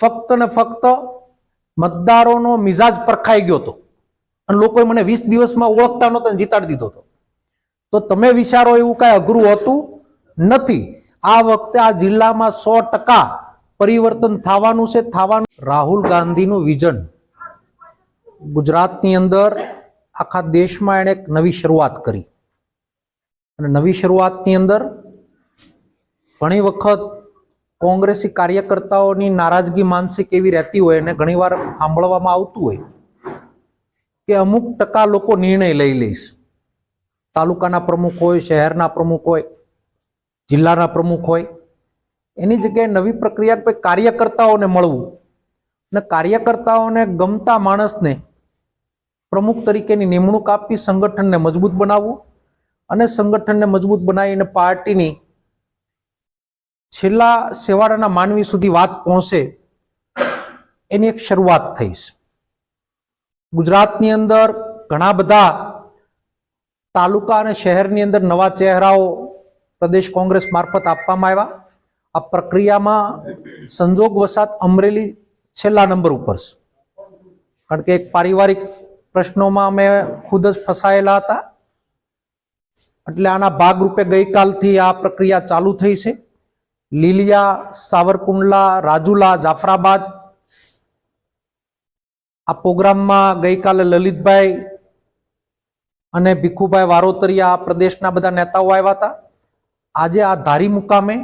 ફક્ત ને ફક્ત મતદારોનો મિજાજ પરખાઈ ગયો હતો. અને લોકોએ મને વીસ દિવસમાં ઓળખતા નહોતા જીતાડી દીધો હતો. તો તમે વિચારો એવું કાંઈ અઘરું હતું નથી. આ વખતે આ જિલ્લામાં સો ટકા પરિવર્તન થવાનું છે, થવાનું રાહુલ ગાંધીનું વિઝન. ગુજરાતની અંદર આખા દેશમાં એણે એક નવી શરૂઆત કરી. અને નવી શરૂઆતની અંદર ઘણી વખત કોંગ્રેસી કાર્યકર્તાઓની નારાજગી માનસિક એવી રહેતી હોય અને ઘણીવાર સાંભળવામાં આવતું હોય કે અમુક ટકા લોકો નિર્ણય લઈ લઈશ તાલુકાના પ્રમુખ હોય, શહેરના પ્રમુખ હોય, જિલ્લાના પ્રમુખ હોય, એની જગ્યાએ નવી પ્રક્રિયા કોઈ કાર્યકર્તાઓને મળવું અને કાર્યકર્તાઓને ગમતા માણસને પ્રમુખ તરીકેની નિમણૂક આપી સંગઠનને મજબૂત બનાવવું અને સંગઠનને મજબૂત બનાવીને પાર્ટીની છેલ્લા સેવાડાના માનવી સુધી વાત પહોંચે, એની એક શરૂઆત થઈ છે ગુજરાતની અંદર ઘણા બધા તાલુકા અને શહેરની અંદર નવા ચહેરાઓ પ્રદેશ કોંગ્રેસ મારફત આપવામાં આવ્યા. આ પ્રક્રિયામાં સંજોગ વસાત અમરેલી છેલ્લા નંબર ઉપર છે. કારણ કે એક પારિવારિક પ્રશ્નોમાં અમે ખુદ જ ફસાયેલા હતા. એટલે આના ભાગરૂપે ગઈકાલથી આ પ્રક્રિયા ચાલુ થઈ છે. લીલિયા, સાવરકુંડલા, રાજુલા, જાફરાબાદ. આ પ્રોગ્રામમાં ગઈકાલે લલિતભાઈ અને ભીખુભાઈ વારોતરિયા આ પ્રદેશના બધા નેતાઓ આવ્યા હતા. આજે આ ધારી મુકામે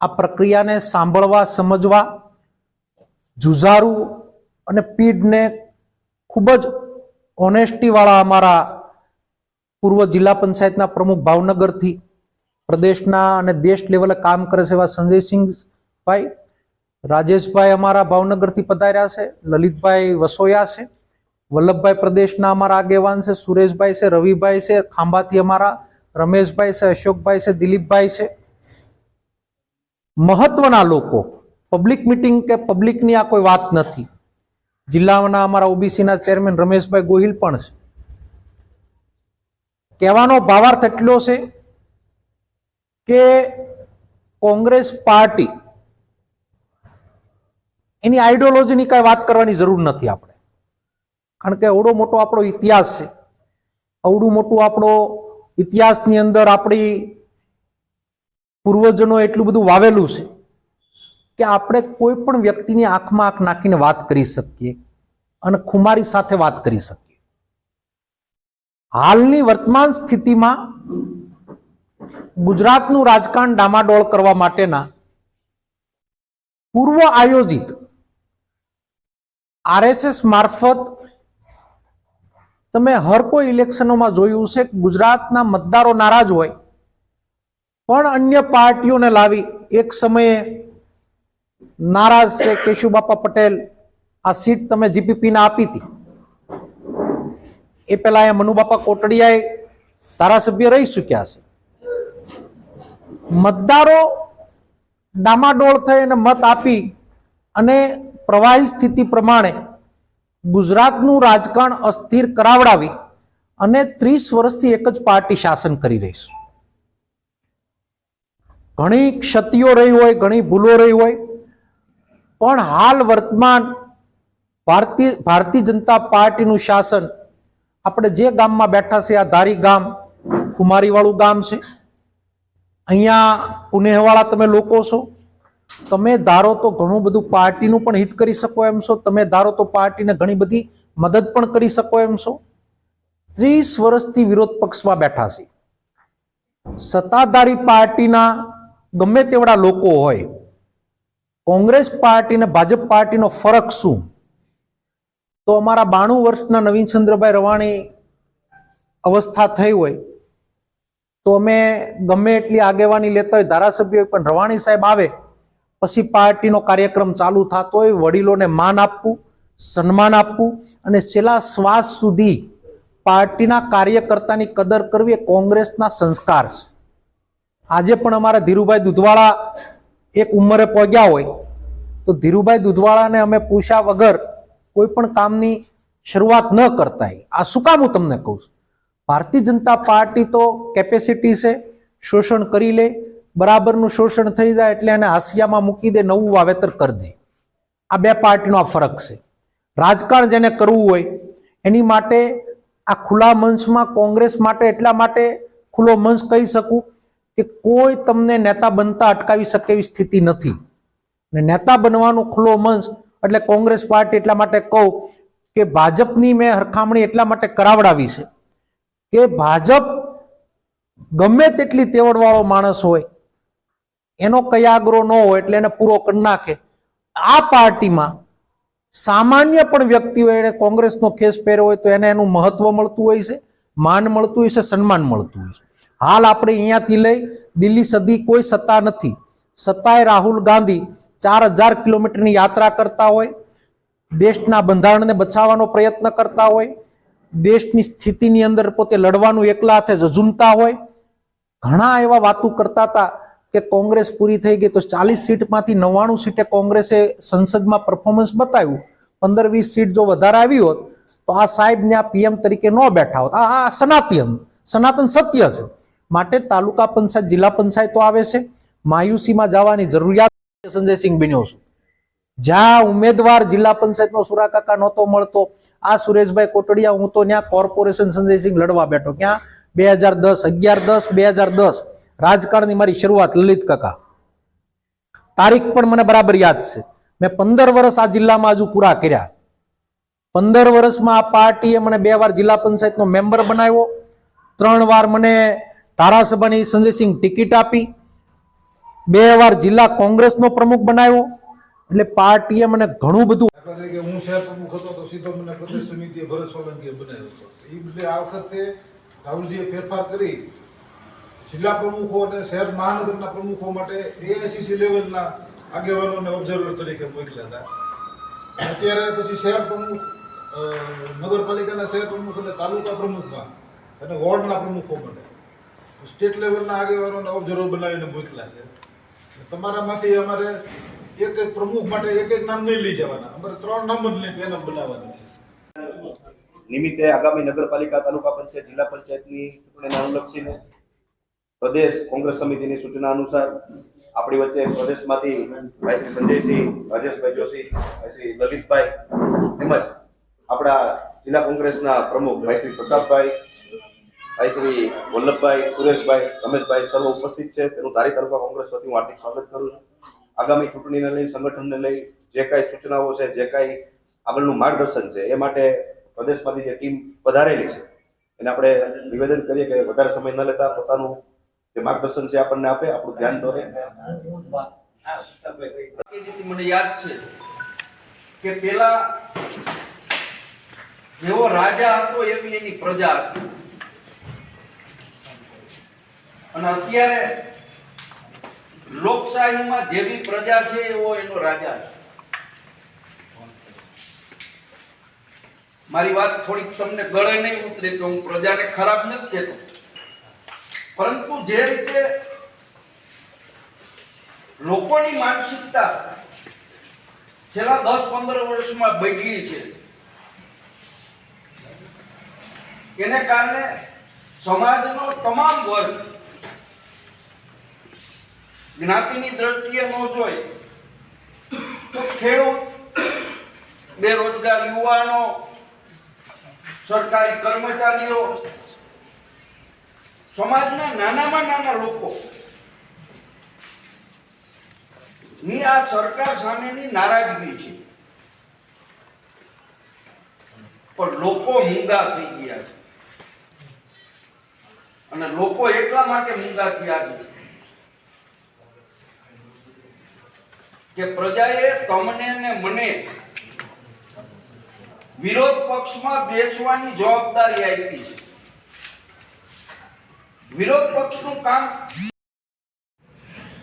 આ પ્રક્રિયાને સાંભળવા, સમજવા જુઝારુ અને પીડને ખૂબ જ ઓનેસ્ટીવાળા અમારા પૂર્વ જિલ્લા પંચાયતના પ્રમુખ ભાવનગરથી પ્રદેશના અને દેશ લેવલે કામ કરે છે એવા સંજયસિંહભાઈ. રાજેશભાઈ અમારા ભાવનગરથી પધાર્યા છે, લલિતભાઈ વસોયા છે, વલ્લભભાઈ પ્રદેશના અમારા આગેવાન છે, સુરેશભાઈ છે, રવિભાઈ છે, ખાંભાથી અમારા રમેશભાઈ છે, અશોકભાઈ છે, દિલીપભાઈ છે. મહત્વના લોકો, પબ્લિક મિટિંગ કે પબ્લિકની આ કોઈ વાત નથી. જિલ્લાના અમારા ઓબીસીના ચેરમેન રમેશભાઈ ગોહિલ પણ છે. કહેવાનો ભાવાર્થ એટલો છે કે કોંગ્રેસ પાર્ટી, એની આઈડિયોલોજીની કાંઈ વાત કરવાની જરૂર નથી આપણે. કારણ કે અવડો મોટો આપણો ઇતિહાસ છે. અવડું મોટું આપણો ઇતિહાસની અંદર આપણી પૂર્વજનો એટલું બધું વાવેલું છે કે આપણે કોઈ પણ વ્યક્તિની આંખમાં આંખ નાખીને વાત કરી શકીએ અને ખુમારી સાથે વાત કરી શકીએ. હાલની વર્તમાન સ્થિતિમાં ગુજરાતનું રાજકારણ ડામાડોળ કરવા માટેના પૂર્વ આયોજિત આરએસએસ મારફત તમે હર કોઈ ઇલેક્શનોમાં જોયું છે ગુજરાતના મતદારો નારાજ હોય, પણ અન્ય પાર્ટીઓને લાવી એક સમયે નારાજ છે કેશુબાપા પટેલ, આ સીટ તમે જીપીપીને આપી હતી. એ પેલા અહીંયા મનુબાપા કોટડિયાએ ધારાસભ્ય રહી ચૂક્યા છે. મતદારો ડામાડોળ થઈ અને મત આપી અને પ્રવાહી સ્થિતિ પ્રમાણે ગુજરાતનું રાજકારણ અસ્થિર કરાવડાવી અને ત્રીસ વર્ષથી એક જ પાર્ટી શાસન કરી રહી છે ઘણી ક્ષતિઓ રહી હોય, ઘણી ભૂલો રહી હોય, પણ હાલ વર્તમાન ભારતીય ભારતીય જનતા પાર્ટીનું શાસન, આપણે જે ગામમાં બેઠા છે આ ધારી ગામ, કુમારીવાળું ગામ છે અહીંયા પુનેહવાળા તમે લોકો છો. તમે ધારો તો ઘણું બધું પાર્ટીનું પણ હિત કરી શકો એમ છો. તમે ધારો તો પાર્ટીને ઘણી બધી મદદ પણ કરી શકો એમ છો. ત્રીસ વર્ષથી વિરોધ પક્ષમાં બેઠા છે. સત્તાધારી પાર્ટીના ગમે તેવડા લોકો હોય, કોંગ્રેસ પાર્ટી અને ભાજપ પાર્ટીનો ફરક શું? તો અમારા બાણું વર્ષના નવીનચંદ્રભાઈ રવાણી અવસ્થા થઈ હોય તો અમે ગમે એટલી આગેવાની લેતા હોય, ધારાસભ્ય પણ રવાણી સાહેબ આવે, પછી પાર્ટીનો કાર્યક્રમ ચાલુ થતો હોય, વડીલોને માન આપવું, સન્માન આપવું, અને છેલ્લા શ્વાસ સુધી પાર્ટીના કાર્યકર્તાની કદર કરવી એ કોંગ્રેસના સંસ્કાર છે આજે પણ અમારા ધીરુભાઈ દુધવાળા એક ઉંમરે પહોંચ્યા હોય, તો ધીરુભાઈ દુધવાળાને અમે પૂછ્યા વગર કોઈ પણ કામની શરૂઆત ન કરતા. આ શું કામ હું તમને કહું છું ભારતીય જનતા પાર્ટી તો કેપેસિટી છે, શોષણ કરી લે, બરાબરનું શોષણ થઈ જાય એટલે એને હાસિયામાં મૂકી દે, નવું વાવેતર કરી દે. આ બે પાર્ટીનો આ ફરક છે. રાજકારણ જેને કરવું હોય, એની માટે આ ખુલ્લા મંચમાં કોંગ્રેસ માટે એટલા માટે ખુલ્લો મંચ કહી શકું કે કોઈ તમને નેતા બનતા અટકાવી શકે એવી સ્થિતિ નથી. ને નેતા બનવાનો ખુલ્લો મંચ, એટલે કોંગ્રેસ પાર્ટી એટલા માટે કહું કે ભાજપની મેં હરખામણી એટલા માટે કરાવડાવી છે. કે ભાજપ ગમે તેટલી તેવડવાળો માણસ હોય, એનો કયાગ્રો ન હોય એટલે એને પૂરો કરી નાખે. આ પાર્ટીમાં સામાન્ય પણ વ્યક્તિ હોય એને કોંગ્રેસનો કેસ પહેર્યો હોય તો એને એનું મહત્વ મળતું હોય છે, માન મળતું હોય છે, સન્માન મળતું હોય છે. હાલ આપણે અહીંયાથી લઈ દિલ્હી સદી કોઈ સત્તા નથી. સત્તાએ રાહુલ ગાંધી ચાર હજાર કિલોમીટરની યાત્રા કરતા હોય, દેશના બંધારણને બચાવવાનો પ્રયત્ન કરતા હોય દેશની સ્થિતિની અંદર પોતે લડવાનું એકલા હાથે ઝઝુમતા હોય. ઘણા એવા વાતો કરતા હતા કે કોંગ્રેસ પૂરી થઈ ગઈ તો ચાલીસ સીટમાંથી નવ્વાણું સીટે કોંગ્રેસે સંસદમાં પરફોર્મન્સ બતાવ્યું. પંદર વીસ સીટ જો વધારે આવી હોત તો આ સાહેબ ને આ પીએમ તરીકે ન બેઠા હોત. આ આ સનાતન સનાતન સત્ય છે. માટે તાલુકા પંચાયત, જિલ્લા પંચાયતો આવે છે. માયુસીમાં જવાની જરૂરિયાત સંજયસિંહ બન્યો છું. જ્યાં ઉમેદવાર જિલ્લા પંચાયતનો સુરાકાકા નહોતો મળતો, આ સુરેશભાઈ કોટડિયા, હું તો ત્યાં કોર્પોરેશન સંજયસિંહ લડવા બેઠો. ક્યાં? બે હજાર દસ, અગિયાર દસ, બે હજાર દસ. રાજકારણની મારી શરૂઆત લલિત કાકા. તારીખ પણ મને બરાબર યાદ છે. મેં પંદર વર્ષ આ જિલ્લામાં હજુ પૂરા કર્યા. પંદર વર્ષમાં આ પાર્ટીએ મને બે વાર જિલ્લા પંચાયતનો મેમ્બર બનાવ્યો. ત્રણ વાર મને ધારાસભાની સંજયસિંહ ટિકિટ આપી. બે વાર જિલ્લા કોંગ્રેસનો પ્રમુખ બનાવ્યો. એટલે પાર્ટીએ મને ઘણું બધું હું શહેર પ્રમુખ હતો તો સીધો મને પ્રદેશ સમિતિએ, ભરત સોલંકીએ બનાવ્યો હતો. એ બદલે આ વખતે રાહુલજીએ ફેરફાર કરી. જિલ્લા પ્રમુખો અને શહેર મહાનગરના પ્રમુખો માટે એઆઈસીસી લેવલના આગેવાનોને ઓબ્ઝર્વર તરીકે મોકલ્યા હતા. અત્યારે પછી શહેર પ્રમુખ નગરપાલિકાના શહેર પ્રમુખ અને તાલુકા પ્રમુખમાં અને વોર્ડના પ્રમુખો માટે સ્ટેટ લેવલના આગેવાનોને ઓબ્ઝર્વર બનાવીને મોકલ્યા છે. તમારામાંથી અમારે એક એક પ્રમુખ માટે એક એક નામ નહીં લઈ જવાના. અમારે ત્રણ નામ જ લઈ પેનલ બનાવવાના છે. નિમિત્તે આગામી નગરપાલિકા, તાલુકા પંચાયત, જિલ્લા પંચાયતની ચૂંટણીને અનુલક્ષીને પ્રદેશ કોંગ્રેસ સમિતિની સૂચના અનુસાર આપણી વચ્ચે પ્રદેશમાંથી ભાઈ શ્રી સંજયસિંહ રાજેશભાઈ જોશી ભાઈ શ્રી લલિતભાઈ તેમજ આપણા જિલ્લા કોંગ્રેસના પ્રમુખ ભાઈ શ્રી પ્રતાપભાઈ ભાઈ શ્રી વલ્લભભાઈ, સુરેશભાઈ, રમેશભાઈ સર્વ ઉપસ્થિત છે. તેનું ધારી તાલુકા કોંગ્રેસ વતી હું હાર્દિક સ્વાગત કરું છું. આગામી ચૂંટણીને લઈ, સંગઠનને લઈ જે કાંઈ સૂચનાઓ છે, જે કાંઈ આગળનું માર્ગદર્શન છે, એ માટે પ્રદેશમાંથી જે ટીમ વધારેલી છે, એને આપણે નિવેદન કરીએ કે વધારે સમય ન લેતા પોતાનું જે માર્ગદર્શન છે આપણને આપે, આપણું ધ્યાન દોરે. મને યાદ છે કે પેલા જેવો રાજા હતો, એવી એની પ્રજા હતી. અને અત્યારે લોકશાહીમાં જેવી પ્રજા છે, એવો એનો રાજા છે. મારી વાત થોડીક તમને ગળે નહીં ઉતરે કે હું પ્રજાને ખરાબ નથી કહેતો. પરંતુ જે રીતે લોકોની માનસિકતા છેલ્લા દસ પંદર વર્ષમાં બદલી છે, એને કારણે સમાજનો તમામ વર્ગ જ્ઞાતિની દ્રષ્ટિએ ન જોઈ, તો ખેડૂત બેરોજગાર યુવાનો, સરકારી કર્મચારીઓ, સમાજના નાનામાં નાના લોકો, ની આ સરકાર સામેની નારાજગી છે. પણ લોકો મૂંગા થઈ ગયા છે. અને લોકો એટલા માટે મૂંગા થયા છે કે પ્રજાએ તમને ને મને વિરોધ પક્ષમાં બેસવાની જવાબદારી આપી છે. વિરોધ પક્ષનું કામ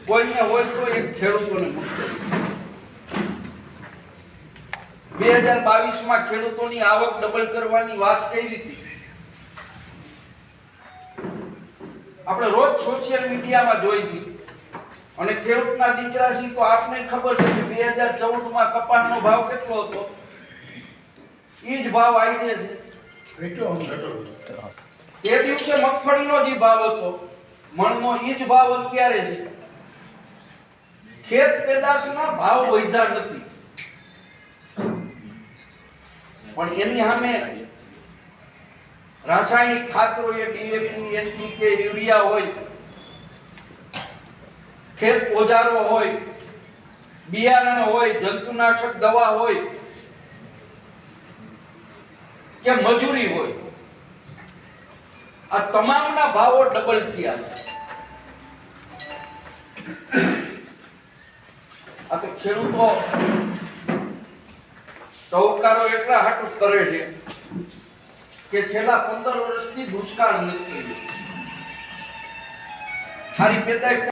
કોઈને હોય તો એક ખેડૂતોને બે હજાર બાવીસમાં ખેડૂતોની આવક ડબલ કરવાની વાત કઈ હતી આપણે રોજ સોશિયલ મીડિયામાં જોઈ છીએ અને ખેડૂતના દીકરા છે તો આપને ખબર છે કે બે હજાર ચૌદમાં કપાસનો ભાવ કેટલો હતો? એ જ ભાવ આવી છે. તે દિવસે મગફળીનો જે ભાવ હતો. મણનો એ જ ભાવ અત્યારે છે. ખેત પેદાશના ભાવ વધ્યા નથી. પણ એની સામે રાસાયણિક ખાતરો એ ડીએપી એનપીકે યુરિયા હોય. ખેત ઓજારો હોય, બિયારણ હોય, જંતુનાશક દવા હોય કે મજૂરી હોય, આ તમામના ભાવો ડબલ થયા. આ તો ખેડૂતો સૌકારો એટલા હાટું કરે છે કે છેલ્લા પંદર વર્ષથી દુષ્કાળ નથી. સારી પેદાશ